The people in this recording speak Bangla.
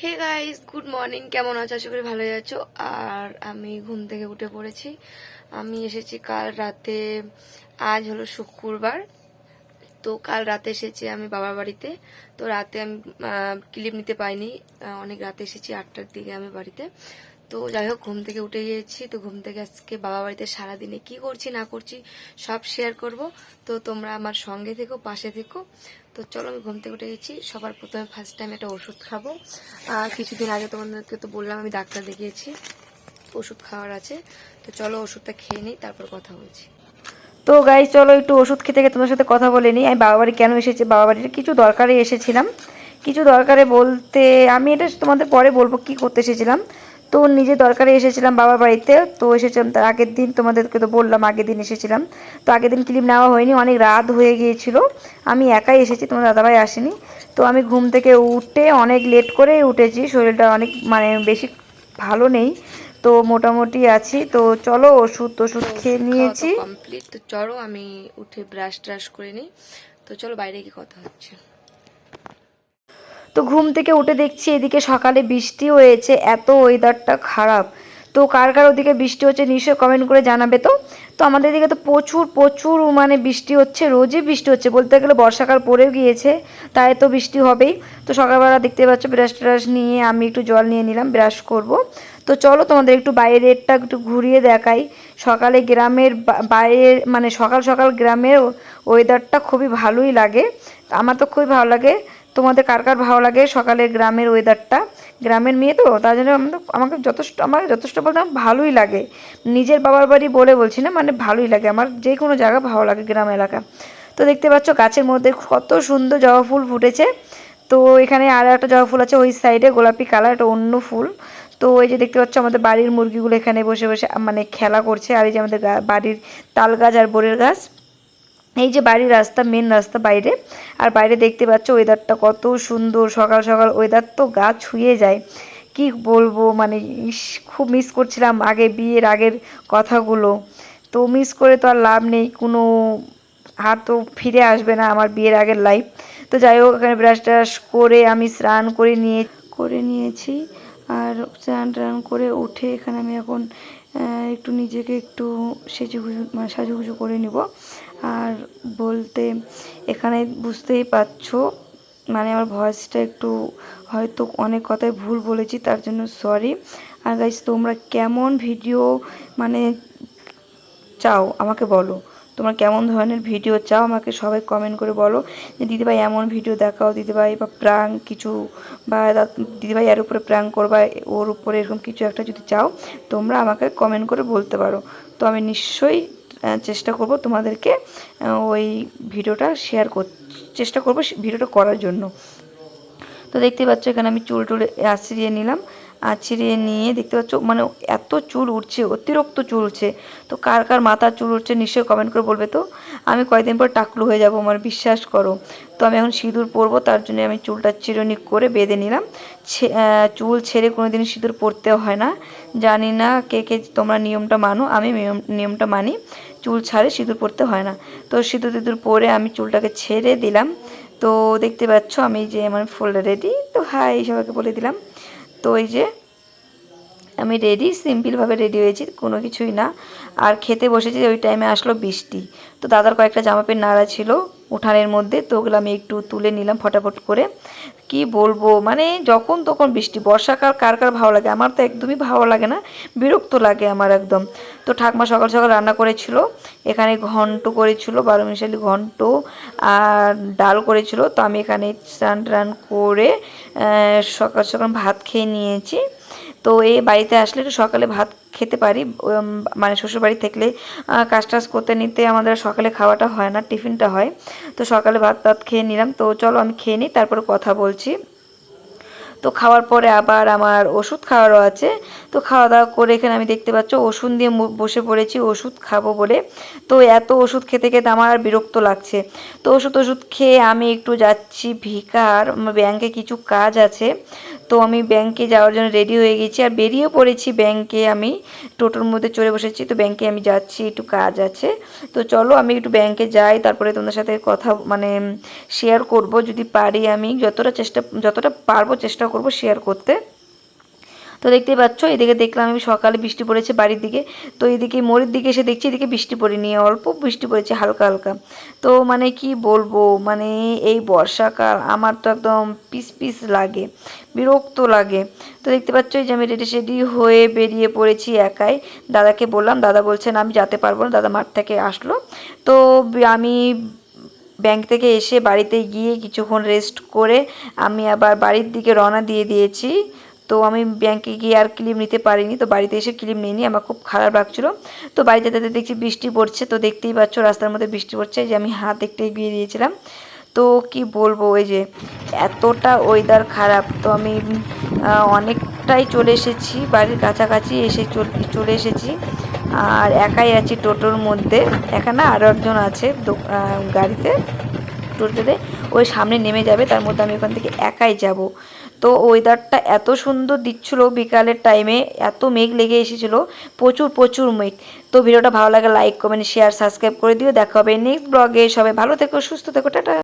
হে গাইস গুড মর্নিং কেমন আছো? আশা করি ভালোই আছো। আর আমি ঘুম থেকে উঠে পড়েছি। আমি এসেছি কাল রাতে, আজ হলো শুক্রবার। তো কাল রাতে এসেছি আমি বাবার বাড়িতে। তো রাতে আমি ক্লিপ নিতে পাইনি। অনেক রাতে এসেছি, আটটার দিকে আমি বাড়িতে। তো যাই হোক, ঘুম থেকে উঠে গিয়েছি, তো ঘুম থেকে আজকে বাবা বাড়িতে সারাদিনে কি করছি, না করছি সব শেয়ার করব। তো তোমরা আমার সঙ্গে থেকো, পাশে থেকো। তো চলো, আমি ঘুম থেকে উঠে গেছি, সবার প্রথমে ফার্স্ট টাইম একটা ওষুধ খাব। কিছুদিন আগে তোমাদেরকে তো বললাম, আমি ডাক্তার দেখিয়েছি, ওষুধ খাওয়ার আছে। তো চলো, ওষুধটা খেয়ে নিই, তারপর কথা বলছি। তো গাই চলো একটু ওষুধ খেতে গিয়ে তোমার সাথে কথা বলে নিই। আমি বাবা বাড়ি কেন এসেছি? বাবা বাড়ির কিছু দরকারে এসেছিলাম। কিছু দরকারে বলতে, আমি এটা তোমাদের পরে বলব কি করতে এসেছিলাম। তো নিজে দরকারে এসেছিলাম বাবার বাড়িতে তো এসেছিলাম তার আগের দিন তোমাদেরকে তো বললাম আগের দিন এসেছিলাম। তো আগের দিন ক্লিপ নেওয়া হয়নি অনেক রাত হয়ে গিয়েছিল। আমি একাই এসেছি তোমার দাদাভাই আসেনি। তো আমি ঘুম থেকে উঠে অনেক লেট করে উঠেছি শরীরটা অনেক মানে বেশি ভালো নেই। তো মোটামুটি আছি তো চলো ওষুধ টষুধ খেয়ে নিয়েছি। কমপ্লিট তো চলো আমি উঠে ব্রাশ ট্রাশ করে নিই। তো চলো বাইরে গিয়ে কথা হচ্ছে। তো ঘুম থেকে উঠে দেখছি এদিকে সকালে বৃষ্টি হয়েছে, এত ওয়েদারটা খারাপ। তো কার কার ওদিকে বৃষ্টি হচ্ছে নিশ্চয়ই কমেন্ট করে জানাবে তো? তো আমাদের এদিকে তো প্রচুর প্রচুর মানে বৃষ্টি হচ্ছে, রোজই বৃষ্টি হচ্ছে, বলতে গেলে বর্ষাকাল পড়েও গিয়েছে, তাই তো বৃষ্টি হবেই। তো সকালবেলা দেখতে পাচ্ছ ব্রাশ ট্রাশ নিয়ে আমি একটু জল নিয়ে নিলাম ব্রাশ করব। তো চলো তোমাদের একটু বাইরেরটা একটু ঘুরিয়ে দেখাই। সকালে গ্রামের বাইরের মানে সকাল সকাল গ্রামের ওয়েদারটা খুবই ভালোই লাগে। আমার তো খুবই ভালো লাগে। তোমাদের কার কার ভালো লাগে সকালের গ্রামের ওয়েদারটা গ্রামের মেয়ে তো, তার জন্য আমাকে যথেষ্ট, আমার যথেষ্ট বলতে আমার ভালোই লাগে। নিজের বাবার বাড়ি বলে বলছি না মানে ভালোই লাগে। আমার যে কোনো জায়গা ভালো লাগে গ্রাম এলাকা। তো দেখতে পাচ্ছ গাছের মধ্যে কত সুন্দর জবা ফুল ফুটেছে। তো এখানে আর একটা জবা ফুল আছে ওই সাইডে গোলাপি কালার একটা অন্য ফুল। তো এই যে দেখতে পাচ্ছ আমাদের বাড়ির মুরগিগুলো এখানে বসে বসে মানে খেলা করছে। আর এই যে আমাদের বাড়ির তাল গাছ আর বোরের গাছ। এই যে বাড়ির রাস্তা মেন রাস্তা বাইরে, আর বাইরে দেখতে পাচ্ছ ওয়েদারটা কত সুন্দর, সকাল সকাল ওয়েদার তো গা ছুঁয়ে যায়। কি বলব মানে খুব মিস করছিলাম আগে বিয়ের আগের কথাগুলো। তো মিস করে তো আর লাভ নেই, কোনো আর তো ফিরে আসবে না আমার বিয়ের আগের লাইফ তো যাই হোক, এখানে ব্রাশ ট্রাশ করে আমি স্নান করে নিয়ে, করে নিয়েছি। আর স্নান টান করে উঠে এখানে আমি এখন একটু নিজেকে একটু সেজেগুজু মানে সাজুগুজু করে নিব। আর বলতে এখানে বুঝতেই পারছ মানে আমার ভয়েসটা একটু হয়তো অনেক কথাই ভুল বলেছি, তার জন্য সরি আর গাইজ তোমরা কেমন ভিডিও মানে চাও আমাকে বলো? তোমরা কেমন ধরনের ভিডিও চাও আমাকে সবাই কমেন্ট করে বলো। যে দিদিভাই এমন ভিডিও দেখাও, দিদিভাই বা প্রাং কিছু বা দিদিভাই এর উপরে প্রাং করবা, ওর উপরে এরকম কিছু একটা যদি চাও, তোমরা আমাকে কমেন্ট করে বলতে পারো। তো আমি নিশ্চয়ই চেষ্টা করব তোমাদেরকে ওই ভিডিওটা শেয়ার কর, চেষ্টা করব ভিডিওটা করার জন্য। তো দেখতে পাচ্ছ এখানে আমি চুল টুল আছড়িয়ে নিলাম। আছড়িয়ে নিয়ে দেখতে পাচ্ছ মানে এত চুল উঠছে অতিরিক্ত চুল উঠছে তো কার কার মাথার চুল উঠছে নিশ্চয়ই কমেন্ট করে বলবে তো? আমি কয়েকদিন পর টাকলু হয়ে যাব আমার বিশ্বাস করো। তো আমি এখন সিঁদুর পরবো, তার জন্য আমি চুলটা চিরুনি করে বেঁধে নিলাম। চুল ছেড়ে কোনো দিন সিঁদুর পরতে হয় না। জানি না কে কে তোমরা নিয়মটা মানো, আমি নিয়ম, নিয়মটা মানি। চুল ছাড়ে সিঁদুর পরতে হয় না। তো সিঁদুর তিঁদুর পরে আমি চুলটাকে ছেড়ে দিলাম। তো দেখতে পাচ্ছ আমি যে আমার ফুল রেডি তো হাই সবাইকে বলে দিলাম। তো এই যে আমি রেডি সিম্পলভাবে রেডি হয়েছি, কোনো কিছুই না। আর খেতে বসেছি ওই টাইমে আসলো বৃষ্টি। তো দাদার কয়েকটা জামা প্যান্ট নাড়া ছিল উঠানের মধ্যে, তো ওগুলো আমি একটু তুলে নিলাম ফটাফট করে। কি বলব? মানে যখন তখন বৃষ্টি, বর্ষাকাল কার কার ভালো লাগে? আমার তো একদমই ভালো লাগে না, বিরক্ত লাগে আমার একদম। তো ঠাকমা সকাল সকাল রান্না করেছিল, এখানে ঘন্ট করেছিল বারো মিশালি ঘন্ট, আর ডাল করেছিল। তো আমি এখানে স্নান টান করে সকাল সকাল ভাত খেয়ে নিয়েছি। তো এই বাড়িতে আসলে একটু সকালে ভাত খেতে পারি মানে শ্বশুর বাড়ি থাকলে কাজ টাজ করতে নিতে আমাদের সকালে খাওয়াটা হয় না, টিফিনটা হয়। তো সকালে ভাত টাত খেয়ে নিলাম। তো চলো আমি খেয়ে নিই, তারপরে কথা বলছি। তো খাওয়ার পরে আবার আমার ওষুধ খাওয়ারও আছে। তো খাওয়া দাওয়া করে এখানে আমি দেখতে পাচ্ছ, ওষুধ দিয়ে বসে পড়েছি, ওষুধ খাব বলে। তো এত ওষুধ খেতে খেতে আমার আর বিরক্ত লাগছে। তো ওষুধ ওষুধ খেয়ে আমি একটু যাচ্ছি ভিকার ব্যাংকে কিছু কাজ আছে। তো আমি ব্যাংকে যাওয়ার জন্য রেডি হয়ে গেছি। আর বেরিয়ে পড়েছি ব্যাংকে আমি, টোটোর মধ্যে চড়ে বসেছি। তো ব্যাংকে আমি যাচ্ছি, একটু কাজ আছে। তো চলো, আমি একটু ব্যাংকে যাই, তারপরে তোমাদের সাথে কথা মানে শেয়ার করব। যদি পারি আমি, যতটা চেষ্টা, যতটা পারব চেষ্টা করব শেয়ার করতে। তো দেখতেই পাচ্ছ, এদিকে দেখলাম আমি সকালে বৃষ্টি পড়েছে বাড়ির দিকে। তো এদিকে মোড়ের দিকে এসে দেখছি এদিকে বৃষ্টি পড়েনি, অল্প বৃষ্টি পড়েছে হালকা হালকা। তো মানে কি বলব মানে এই বর্ষাকাল আমার তো একদম পিস পিস লাগে, বিরক্ত লাগে। তো দেখতে পাচ্ছ, এই যে আমি রেডি সেডি হয়ে বেরিয়ে পড়েছি একাই। দাদাকে বললাম, দাদা বলছেন আমি যেতে পারব না, দাদা মাঠ থেকে আসলো। তো আমি ব্যাংক থেকে এসে বাড়িতে গিয়ে কিছুক্ষণ রেস্ট করে আমি আবার বাড়ির দিকে রওনা দিয়ে দিয়েছি। তো আমি ব্যাংকে গিয়ে আর ক্লিপ নিতে পারিনি। তো বাড়িতে এসে ক্লিপ নিইনি আমার খুব খারাপ লাগছিল। তো বাড়িতে যেতে দেখছি বৃষ্টি পড়ছে। তো দেখতেই পাচ্ছ রাস্তার মধ্যে বৃষ্টি পড়ছে। যে আমি হাত দেখতে এগিয়ে দিয়েছিলাম। তো কি বলব ওই যে এতটা ওয়েদার খারাপ। তো আমি অনেকটাই চলে এসেছি। বাড়ির কাছাকাছি এসে চল- এসেছি। আর একাই আছি টোটোর মধ্যে। এখানে আরও একজন আছে গাড়িতে টোটোতে। ওই সামনে নেমে যাবে। তার মধ্যে আমি ওখান থেকে একাই যাব। তো ওয়েদারটা এত সুন্দর দিচ্ছিল বিকালের টাইমে এত মেঘ লেগে এসেছিল, প্রচুর প্রচুর মেঘ। তো ভিডিওটা ভালো লাগে লাইক কমেন্ট শেয়ার সাবস্ক্রাইব করে দিও। দেখা হবে নেক্সট ব্লগে সবাই ভালো থেকো, সুস্থ থেকো, টাটা।